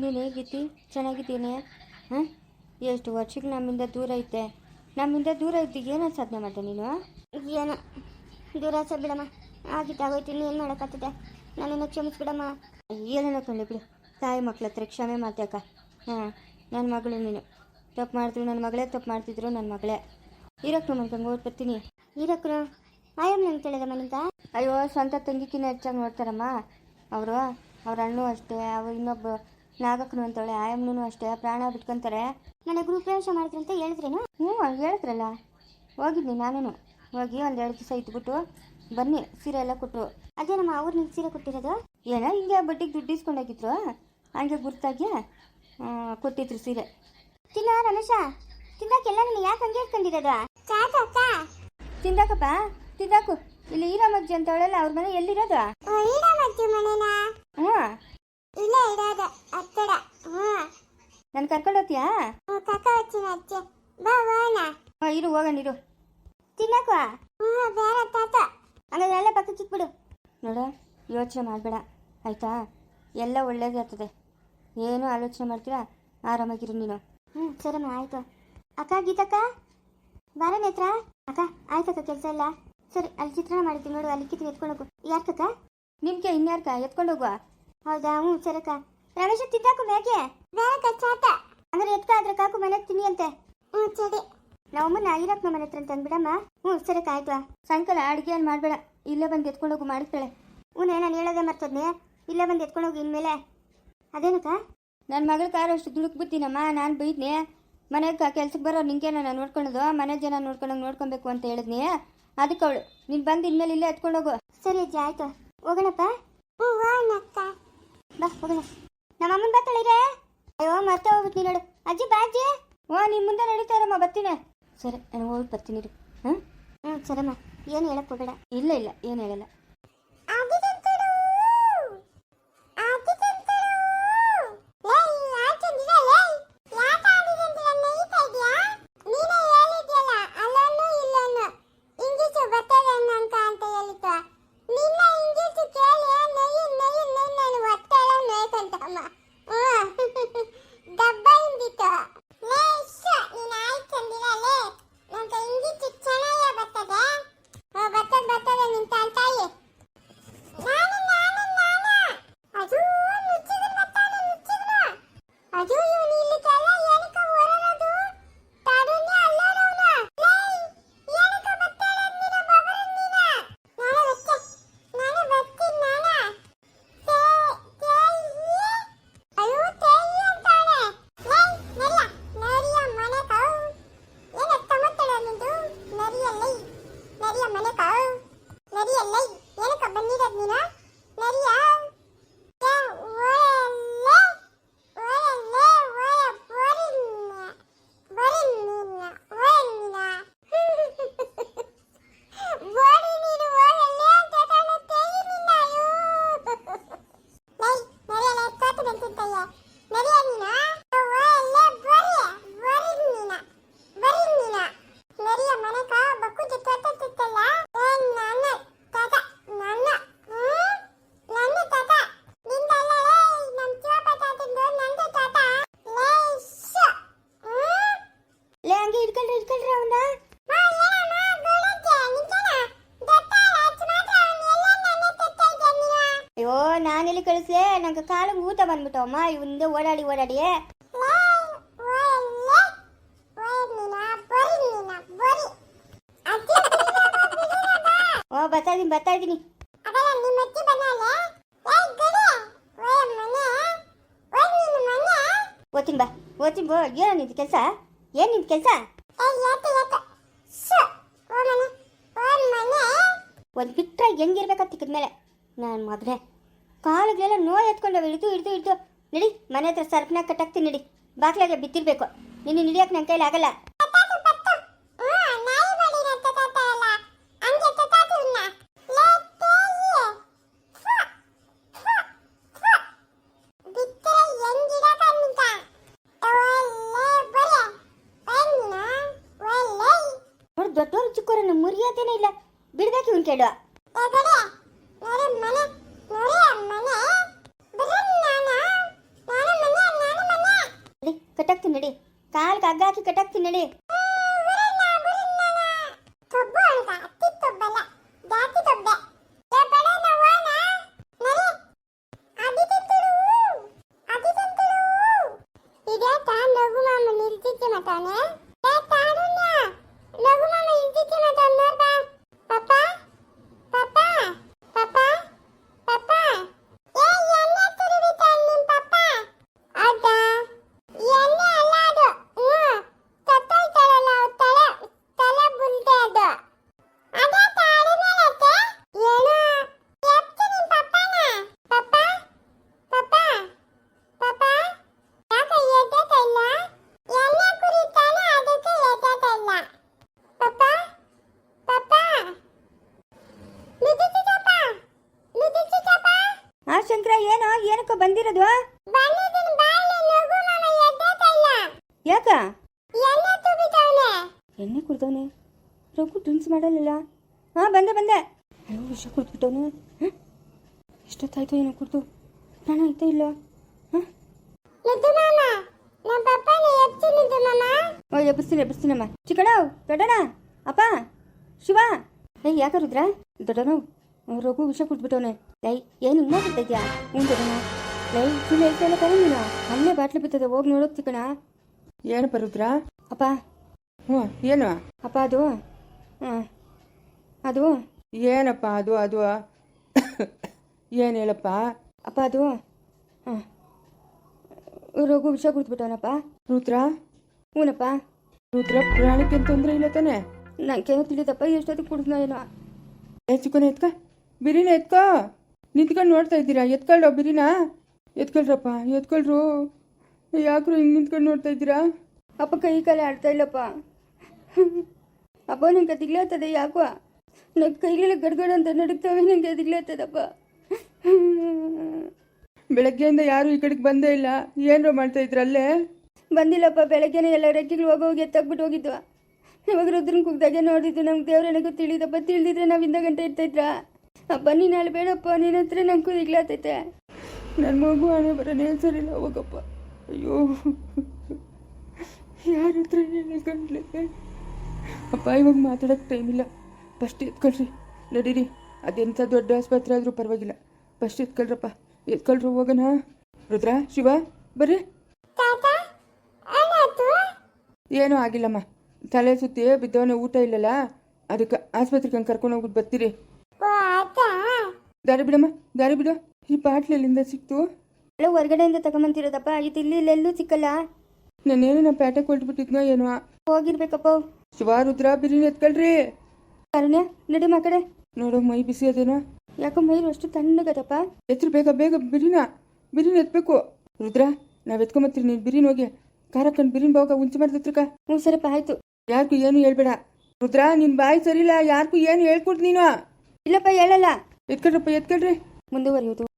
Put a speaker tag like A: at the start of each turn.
A: ನೀನು ಹೇಗಿದ್ದಿ? ಚೆನ್ನಾಗಿದ್ದೀನಿ ಹಾಂ? ಎಷ್ಟು ವರ್ಷಕ್ಕೆ ನಮ್ಮಿಂದ ದೂರ ಐತೆ ನಮ್ಮಿಂದ ದೂರ ಇದ್ದು ಏನೋ ಸಾಧನೆ ಮಾಡ್ದೆ ನೀನು?
B: ಏನೋ? ಸರ್ ಬಿಡಮ್ಮ. ಆಗಿದ್ದಾಗೋಯ್ತು ಇನ್ನು ಏನು ಮಾಡೋಕ್ಕಾಗ್ತದೆ? ನನ್ನನ್ನು ಕ್ಷಮಿಸ್ಬಿಡಮ್ಮ.
A: ಏನೇನೋ ಕಂಡು ಬಿಡು. ತಾಯಿ ಮಕ್ಳ ಹತ್ರ ಕ್ಷಮೆ ಮಾತಾಕ ಹಾಂ ನನ್ನ ಮಗಳು ನೀನು. ತಪ್ಪು ಮಾಡಿದ್ರು ನನ್ನ ಮಗಳೇ ತಪ್ಪು ಮಾಡ್ತಿದ್ರು ನನ್ನ ಮಗಳೇ. ಹೀರಕ್ರು ಮನ್ಕಂಗೆ ಓದ್ ಬರ್ತೀನಿ.
B: ಇರಕ್ರು ಆಯಮ್ಮ ನಂಗೆ ಕೇಳಿದೆ ನಿಂತ
A: ಅಯ್ಯೋ ಸ್ವಂತ ತಂಗಿಕಿನ ಹೆಚ್ಚಾಗಿ ನೋಡ್ತಾರಮ್ಮ. ಅವರು ಅವ್ರ ಅಣ್ಣು ಅಷ್ಟೇ ಅವ್ರು ಇನ್ನೊಬ್ಬ ನಾಗಕ್ಕನು ಅಂತವಳೆ ಆಯಮ್ಮನೂ ಅಷ್ಟೇ ಪ್ರಾಣ ಬಿಟ್ಕೊಂತಾರೆ.
B: ನನಗೆ ಗೃಹಪ್ರವೇಶ ಮಾಡಿದ್ರಿ ಅಂತ ಹೇಳಿದ್ರೇನು?
A: ಹ್ಞೂ ಹೇಳಿದ್ರಲ್ಲ ಹೋಗಿದ್ನಿ ನಾನೇನು. ಹೋಗಿ ಒಂದು ಎರಡು ದಿವಸ ಇದ್ಬಿಟ್ಟು ಬನ್ನಿ ಸೀರೆ ಎಲ್ಲ ಕೊಟ್ಟರು
B: ಅದೇನಮ್ಮ ಅವ್ರು ನಿಂಗೆ ಸೀರೆ ಕೊಟ್ಟಿರೋದು?
A: ಏನೋ ಹಿಂಗೆ ಬಡ್ಡಿಗೆ ದುಡ್ಡು ಇಸ್ಕೊಂಡೋಗಿದ್ರು ಹಂಗೆ ಗುರ್ತಾಗಿ ಕೊಟ್ಟಿದ್ರು ಸೀರೆ.
B: ತಿನ್ನ ರಮೇಶ ತಿನ್ನಕ್ಕೆಲ್ಲ ನೀನು ಯಾಕೆ ಹಂಗೆ ಇಟ್ಕೊಂಡಿರೋದು
A: ತಿಂದಾಕಪ್ಪ ತಿಂದಾಕು. ಇಲ್ಲಿ ಈರಮ್ಮಜ್ಜಿ ಅಂತವಳೆಲ್ಲ ಅವ್ರ ಮನೆ ಎಲ್ಲಿರೋದು? ಹ್ಞೂ.
B: ಇಲ್ಲ ಇಡಾದ ಅತ್ತಡ. ಹಾ
A: ನಾನು ಕರ್ಕೊಂಡು ಹೋಗ್ತೀಯಾ?
B: ಹ್ಞೂ ಕಕ್ಕ ಹಚ್ಚಿನ ಅಜ್ಜೆ. ಬಾ ಹೋಣ
A: ಹಾ, ಇರು ಹೋಗೋಣ ಇರು.
B: ತಿನ್ನಕ್ಕ ಹಾ ಬೇಡ ತಾತ.
A: ಹಂಗಾದ್ರೆ ಎಲ್ಲ ಪಕ್ಕಕ್ಕೆ ಬಿಡು ನೋಡ ಯೋಚನೆ ಮಾಡಬೇಡ. ಆಯಿತಾ? ಎಲ್ಲ ಒಳ್ಳೇದೇ ಆಗ್ತದೆ. ಏನು ಆಲೋಚನೆ ಮಾಡ್ತೀರಾ? ಆರಾಮಾಗಿರು ನೀನು.
B: ಹ್ಞೂ ಸರಿಮ್ಮ ಆಯಿತು. ಅಕ್ಕ ಗೀತಕ್ಕ? ಬಾರ ನೇತ್ರ? ಅಕ್ಕ ಆಯ್ತಕ್ಕ ಕೆಲಸ ಇಲ್ಲ. ಸರಿ ಅಲ್ಲಿ ಚಿತ್ರಣ ಮಾಡಿದ್ದೀನಿ ನೋಡು ಅಲ್ಲಿ ಕಿತ್ತು ಎತ್ಕೊಂಡು ಹೋಗು. ಯಾರ್ಕಕ್ಕ?
A: ನಿಮ್ಗೆ ಇನ್ಯಾರ್ಕ? ಎತ್ಕೊಂಡು ಹೋಗುವ?
B: ಹೌದಾ? ಹ್ಞೂ ಸರಕ ರಮೇಶ ತಿದ್ದಾಕು ಬೇಕೆ ಬೇರೆ ಚಾಟ. ಅಂದ್ರೆ ಎತ್ಕ ಅದ್ರ ಕಾಕು ಮನೆ ತಿನ್ನಿ ಅಂತೆ. ಹ್ಞೂ ಸರಿ. ನಮ್ಮಮ್ಮನ ಇರಕ್ಕ ಮನೆ ಹತ್ರ ಅಂತ ಅಂದ್ಬಿಡಮ್ಮ. ಹ್ಞೂ ಸರಕ ಆಯ್ತು
A: ಸಾಯಂಕಾಲ ಅಡುಗೆ ಏನು ಮಾಡಬೇಡ. ಇಲ್ಲೇ ಬಂದು ಎತ್ಕೊಂಡೋಗು ಮಾಡಿಸ್ತಾಳೆ
B: ಹ್ಞೂ ನಾನು ಹೇಳೋದೇ ಮರ್ತದ್ನೆ. ಇಲ್ಲೇ ಬಂದು ಎತ್ಕೊಂಡು ಹೋಗಿ ಇನ್ಮೇಲೆ. ಅದೇನಕ್ಕ?
A: ನನ್ನ ಮಗಳ ಕಾರು ಅಷ್ಟು ದುಡುಕ್ ಬಿಡ್ತೀನಮ್ಮ ನಾನು ಬೈದ್ನಿ. ಮನೆಗೆ ಕೆಲ್ಸಕ್ಕೆ ಬರೋ ನಿಂಗೆ ನಾನು ನೋಡ್ಕೊಳೋದು? ಮನೆ ಜನ ನೋಡ್ಕೊಂಡಂಗೆ ನೋಡ್ಕೊಬೇಕು ಅಂತ ಹೇಳಿದ್ನಿ. ಅದಕ್ಕೆ ಅವಳು ನೀನು ಬಂದು ಇನ್ಮೇಲೆ ಇಲ್ಲೇ ಎತ್ಕೊಂಡೋಗು
B: ಸರಿ ಅಜ್ಜಿ ಆಯ್ತು. ಹೋಗೋಣಪ್ಪ. ಹ್ಞೂ ಬಾ, ಹೋಗೋಣ. ನಮ್ಮ ಅಮ್ಮನ ಬರ್ತಾಳಿರೇ ಅಯ್ಯೋ, ಮತ್ತೆ ಹೋಗ್ಬಿಟ್ಟು ನೋಡು. ಅಜ್ಜಿ, ಬಾ ಅಜ್ಜಿ.
A: ಓ ನಿಮ್ಮ ಮುಂದೆ ನಡೀತಾ ಇರಮ್ಮ, ಬರ್ತೀನಿ. ಸರಿ, ನಾನು ಹೋಗಿ ಬರ್ತೀನಿ ರೀ
B: ಹ್ಞೂ ಸರಮ್ಮ ಏನು ಹೇಳಕ್ ಹೋಗಬೇಡ.
A: ಇಲ್ಲ ಇಲ್ಲ, ಏನು ಹೇಳಲ್ಲ
B: ಡಬ್ಬ ಹಿಂದಿತ್ತು ಲೇ ಇಷ್ಟು ನೀನು ಆಯ್ತು ಅಂದಿರಲೇ ನಂಗೆ ಇಂಗಿತ್ತು ಚೆನ್ನಾಗೇ ಬರ್ತದೆ ಓ ಬರ್ತದೆ ಬರ್ತದೆ ನಿನ್ ತಾಯಿ ನಾನು ನಾನು ನಾನು ಅದು ನುಚ್ಚಿದ್ರು ಬರ್ತಾನೆ ನುಚ್ಚಿದ್ರು ಅದು ಇವನು ಇಲ್ಲಿ ಕೆಲ ಏನಕ್ಕ ಹೊರರೋದು ತಾಡುನ್ಯ ಅಲ್ಲೋರವನ ಏನಕ್ಕ ಬರ್ತಾಳೆ ಅಂದಿರ ಬಾಬರ ನೀನ ನಾನು ಬತ್ತೆ ನಾನು ಬರ್ತೀನಿ ನಾನ ತೇ ತೇಯಿ ಅಯ್ಯೋ ತೇಯಿ ಅಂತಾಳೆ ಲೇ ನರಿಯ ನರಿಯ ಮನೆ ಕೌ ಏನ ತಮತ್ತಡ ನಿಂದು ನರಿಯಲ್ಲೈ ನರಿಯ ಮನೆ ಕೌ ನರಿಯಲ್ಲೈ ಏನಕ್ಕ ಬಂದಿರೋದು ನೀನು ನರಿಯ ತೇ ಓಯಲ್ಲೇ ಓಯಲ್ಲೇ ಓಯ ಬೋರಿನ್ನ ಬೋರಿನ್ನ ಓಯಲ್ಲಿನ ಬೋರಿ ನೀನು ಓಯಲ್ಲೇ ಅಂತ ಕಾಣುತ್ತೇಯಿ ನಿನ್ನ ಅಯ್ಯೋ ಲೈ ನರಿಯಲ್ಲ ಎತ್ತಾತು ಬಂತಿದ್ದಯ್ಯ ನರಿಯ ನೀನ ಓಯಲ್ಲೇ ಬೋರಿ ಬೋರಿ ನೀನ ಬರಿ ನೀನ ನರಿಯ ಮನೆಕ ಬಕ್ಕು ಜೊತೆತ್ತಲ್ಲ ಏ ನನ್ನ ತಾತ ನನ್ನ ಹ್ಮ್ ನನ್ನ ತಾತ ನಿಂದಲ್ಲ ಲೇ ನಮ್ ಚಿವಪ್ಪ ತಾತಂದು ನಂದು ತಾತ ಲೇ ಶ ಹ್ಮ್
A: ಲೇ ಹಂಗೆ ಇಟ್ಕೊಳ್ರಿ ಇಟ್ಕೊಳ್ರಿ ಅವನ್ನ
B: ಮಾ ಏನಮ್ಮ ಗೋಳಂತೆ ನಿಂತನ ದತ್ತಾಳ ಅಚ್ಚ ಮಾತ್ರ ಅವನು ಎಲ್ಲ ನನ್ನ ತತ್ತ ಇದ್ದ ನೀನು
A: ಅಯ್ಯೋ ನಾನೆಲ್ಲಿ ಕಳಿಸ್ಲೆ ನಂಗೆ ಕಾಲು ಊತ ಬಂದ್ಬಿಟ್ಟವಮ್ಮ ಇವಂದೆ ಓಡಾಡಿ ಓಡಾಡಿ
B: ಲೇ ಓಯಲ್ಲೇ ಓಯಲ್ಲಿನ ಬರಿ ನೀನ ಬರಿ ಅಜ್ಜಿ
A: ಓ ಬರ್ತಾ ಇದೀನಿ ಬರ್ತಾ ಇದೀನಿ
B: ಅದಲ್ಲ ನಿಮ್ಮ ಅಜ್ಜಿ ಬಂದಾಳೆ ಏಯ್ ಗಡಿ ಓಯ್ ಮನೆ ಓಯ್ ನೀನು ಮನೆ
A: ಓದ್ತೀನಿ ಬಾ ಓದ್ತೀನಿ ಬೋ ಏನೋ ನಿಂದು ಕೆಲಸ ಏನು ನಿಂದು ಕೆಲಸ
B: ಏಯ್ ಯಾತ ಯಾತ ಶು ಓ ಮನೆ ಓ ಮನೆ
A: ಒಂದು ಬಿಟ್ಟರೆ ಹೆಂಗಿರ್ಬೇಕಂತ ತಿಕ್ಕದ ಮೇಲೆ ನಾನು ಮಗನೇ ಕಾಲಿಗೆಲ್ಲ ನೋವು ಎತ್ಕೊಂಡು ಹಿಡಿದು ಹಿಡಿದು ಹಿಡಿದು ನಡಿ ಮನೆ ಹತ್ರ ಸರ್ಫ್ನ ಕಟ್ಟಾಕ್ತೀನಿ ನಡಿ. ಬಾಗ್ಲಾಗೆ ಬಿದ್ದಿರ್ಬೇಕು. ನಿನ್ನ ಹಿಡಿಯೋಕೆ ನನ್ನ ಕೈಲಿ ಆಗಲ್ಲ. ದೊಡ್ಡವರು ಚಿಕ್ಕವರನ್ನು ಮುರಿಯೋದೇನೇ ಇಲ್ಲ. ಬಿಡ್ಬೇಕು ಇವ್ನು ಕೇಳುವ
B: ಎಗಡೆ ನರೆ ಮನೆ ನರೆ ಮನೆ ಬರನ್ ನಾನ ನಾನು ಮನೆ
A: ನಡಿ ಕಟ್ಟಾಕ್ತೀನಿ ನಡಿ ಕಾಲ್ಗೆ ಹಗ್ಗ ಹಾಕಿ ಕಟ್ಟಾಕ್ತೀನಿ ನಡಿ
B: ತೊಬ್ಬು ಅಳ್ಗ ಅತ್ತಿ ತೊಬ್ಬಲ್ಲ ಜಾತಿ ತೊಬ್ಬೆ ಏ ಬಡ ನವ್ವಾನ ನರಿ ಅದಿತಂತಳು ಅದಿತಂತಳು ಇದೇ ತಾ ನಗು ಮಾಮ ನಿಲ್ತಿದ್ದೆ ಮತಾನೆ
A: ಏನಕ್ಕೋ ಬಂದಿರೋದು? ಯಾಕ?
B: ಎಣ್ಣೆ
A: ಕುಡ್ದವನೆ. ರಘು ಡ್ರಿಂಕ್ಸ್ ಮಾಡಲಿಲ್ಲ. ಹಾ, ಬಂದೆ ಬಂದೆ. ಅಯ್ಯೋ, ವಿಷ ಕುಡ್ದ್ಬಿಟ್ಟವನು. ಎಷ್ಟೊತ್ತಾಯ್ತು ಏನೋ ಕುಡ್ದು. ಪ್ರಾಣ ಆಯ್ತಾ ಇಲ್ಲ. ಓ, ಎಬ್ಬಿಸ್ತೀನಿ ಎಬ್ಬಿಸ್ತೀನಮ್ಮ ಚಿಕ್ಕಣ ದೊಡ್ಡಣ ಅಪ್ಪ, ಶಿವ. ಏಯ್, ಯಾಕ ರುದ್ರ? ದೊಡ್ಡನು, ರಘು ವಿಷ ಕುಡ್ದ್ಬಿಟ್ಟವನೆ. ಏಯ್, ಏನು ಹಿಂಗ್ ಮಾಡ್ಬಿಡ್ತಾ ಇದ್ಯಾ ಹ್ಞೂ ದೊಡ್ಡಣ ಲೈ ಸುಳ್ಳು ಹೇಳ್ತಾ ಇಲ್ಲ ತಾನೇ ನೀನು. ಅಲ್ಲೇ ಬಾಟ್ಲಿ ಬಿತ್ತದೆ ಹೋಗಿ ನೋಡೋದು ಕಣ.
C: ಏನಪ್ಪ ರುದ್ರ?
A: ಅಪ್ಪ.
C: ಹ್ಞೂ ಏನು?
A: ಅಪ್ಪ ಅದು. ಹಾಂ ಅದು.
C: ಏನಪ್ಪ ಅದು ಅದು? ಏನು ಹೇಳಪ್ಪ?
A: ಅಪ್ಪ ಅದು. ಹಾಂ ರಘು ವಿಷ ಕುಡ್ದ್ಬಿಟ್ಟವನಪ್ಪ
C: ರುದ್ರ?
A: ಹ್ಞೂನಪ್ಪ
C: ರುದ್ರ ಪ್ರಾಣಕ್ಕೆ ತೊಂದರೆ ಇಲ್ಲ ತಾನೆ?
A: ನಂಗೇನೋ ತಿಳಿದಪ್ಪ ಎಷ್ಟೊತ್ತಿಗೆ ಕುಡಿದ್ನೋ ಏನೋ.
C: ಚಿಕ್ಕನ ಎತ್ಕ. ಬಿರಿನ ಎತ್ಕೋ. ನಿಂತ್ಕೊಂಡು ನೋಡ್ತಾ ಇದ್ದೀರಾ? ಎತ್ಕೊಳ್ಳೋ ಬಿರಿನ ಎತ್ಕೊಳ್ರಪ್ಪ ಎತ್ಕೊಳ್ರು. ಯಾಕ್ರು ಹಿಂಗೆ ನಿಂತ್ಕೊಂಡು ನೋಡ್ತಾ ಇದ್ದೀರಾ?
A: ಅಪ್ಪ ಕೈ ಕಾಲೇ ಆಡ್ತಾ ಇಲ್ಲಪ್ಪ. ಅಪ್ಪ ನಂಗೆ ದಿಗ್ಲಾಗ್ತದೆ ಯಾಕೋ? ನನ್ನ ಕೈಗೆಲ್ಲ ಗಡ್ಗಡ ಅಂತ ನಂಗೆ ನನಗೆ ದಿಗ್ಲಾಗ್ತದಪ್ಪ
C: ಬೆಳಗ್ಗೆಯಿಂದ ಯಾರು ಈ ಕಡೆಗೆ ಬಂದೇ ಇಲ್ಲ. ಏನರೋ ಮಾಡ್ತಾ ಇದ್ರಲ್ಲೇ
A: ಬಂದಿಲ್ಲಪ್ಪ ಬೆಳಗ್ಗೆನೆ ಎಲ್ಲ ರೆಕ್ಕೆಗಳು ಹೋಗಿ ಹೋಗಿ ಎತ್ತಾಕ್ಬಿಟ್ಟು ಹೋಗಿದ್ವ. ಇವಾಗ ರುದ್ರನ್ ಕುಗ್ದಾಗೆ ನೋಡಿದ್ದು ನಮ್ಗೆ ದೇವ್ರನಿಗೂ ತಿಳಿದಪ್ಪ. ತಿಳಿದಿದ್ರೆ ನಾವು ಇಂದ ಗಂಟೆ ಇರ್ತಾಯಿದ್ರ ಅಪ್ಪ ನೀನು ಅಲ್ಲಿ ಬೇಡಪ್ಪ ನಿನ್ನ ಹತ್ರ ನಂಗೂ ದಿಗ್ಲಾತೈತೆ
C: ನನ್ನ ಮಗು ಹಣೆ ಬರೋನೇ ಸರಿಲ್ಲ ಹೋಗಪ್ಪ. ಅಯ್ಯೋ. ಯಾರ ಹತ್ರ ಹೇಳ್ಕೊಂಡ್ಲೆ ಅಪ್ಪ ಇವಾಗ ಮಾತಾಡೋಕೆ ಟೈಮ್ ಇಲ್ಲ. ಫಸ್ಟ್ ಎತ್ಕೊಳ್ರಿ. ನಡೀರಿ. ಅದೆಂಥ ದೊಡ್ಡ ಆಸ್ಪತ್ರೆ ಆದರೂ ಪರವಾಗಿಲ್ಲ. ಫಸ್ಟ್ ಎತ್ಕೊಳ್ರಪ್ಪ. ಎತ್ಕೊಳ್ರು ಹೋಗೋಣ. ರುದ್ರ ಶಿವ ಬರ್ರಿ. ಏನೂ ಆಗಿಲ್ಲಮ್ಮ. ತಲೆ ಸುತ್ತಿ ಬಿದ್ದವನೇ ಊಟ ಇಲ್ಲಲ್ಲ? ಅದಕ್ಕೆ ಆಸ್ಪತ್ರೆಗೆ ಹಂಗೆ ಕರ್ಕೊಂಡು ಹೋಗ್ಬಿಟ್ಟು ಬರ್ತೀರಿ. ದಾರಿ ಬಿಡಮ್ಮ. ದಾರಿ ಬಿಡು. ಈ ಬಾಟ್ಲ್ ಎಲ್ಲಿಂದ ಸಿಕ್ತು?
A: ಎಲ್ಲ ಹೊರಗಡೆಯಿಂದ ತಗೊಂಬಂತಿರೋದಪ್ಪ ಇದು ಇಲ್ಲಿ ಇಲ್ಲೆಲ್ಲೂ ಸಿಕ್ಕಲ್ಲ.
C: ನಾನೇನು ನಮ್ಮ ಪ್ಯಾಟೆ ಹೊರಟ್ಬಿಟ್ಟಿದ್ನೋ ಏನೋ.
A: ಹೋಗಿರ್ಬೇಕಪ್ಪ.
C: ಶಿವ ರುದ್ರ ಬಿರಿಯಾನಿ ಎತ್ಕೊಳ್ರಿ.
A: ಕಾರಣ ನಡಿ ಮಾ ಕಡೆ.
C: ನೋಡೋ ಮೈ ಬಿಸಿ ಅದೇನೋ.
A: ಯಾಕೋ ಮೈ ಅಷ್ಟು ತಣ್ಣಗದಪ್ಪ.
C: ಎತ್ರು ಬೇಗ ಬೇಗ ಬಿರಿನ ಬಿರಿನ ಎತ್ಬೇಕು. ರುದ್ರ ನಾವ್ ಎತ್ಕೊಂಬತ್ತೀರಿ ನೀನ್ ಬಿರಿನ್ ಹೋಗಿ. ಖಾರ ಕಂಡು ಬೋಗ ಬಾವಾಗ ಉಂಚೆ ಮಾಡಿದ್ರಕ
A: ಹ್ಞೂ ಸರಪ್ಪ ಆಯ್ತು.
C: ಯಾರಿಗೂ ಏನು ಹೇಳ್ಬೇಡ. ರುದ್ರ ನಿನ್ ಬಾಯಿ ಸರಿಲ್ಲ ಯಾರಿಗೂ ಏನು ಹೇಳ್ಕೊಡ್ ನೀನು?
A: ಇಲ್ಲಪ್ಪ ಹೇಳಲ್ಲ.
C: ಎತ್ಕೊಳ್ರಪ್ಪ ಎತ್ಕೊಳ್ರಿ.
A: ಮುಂದುವರಿಯೋದು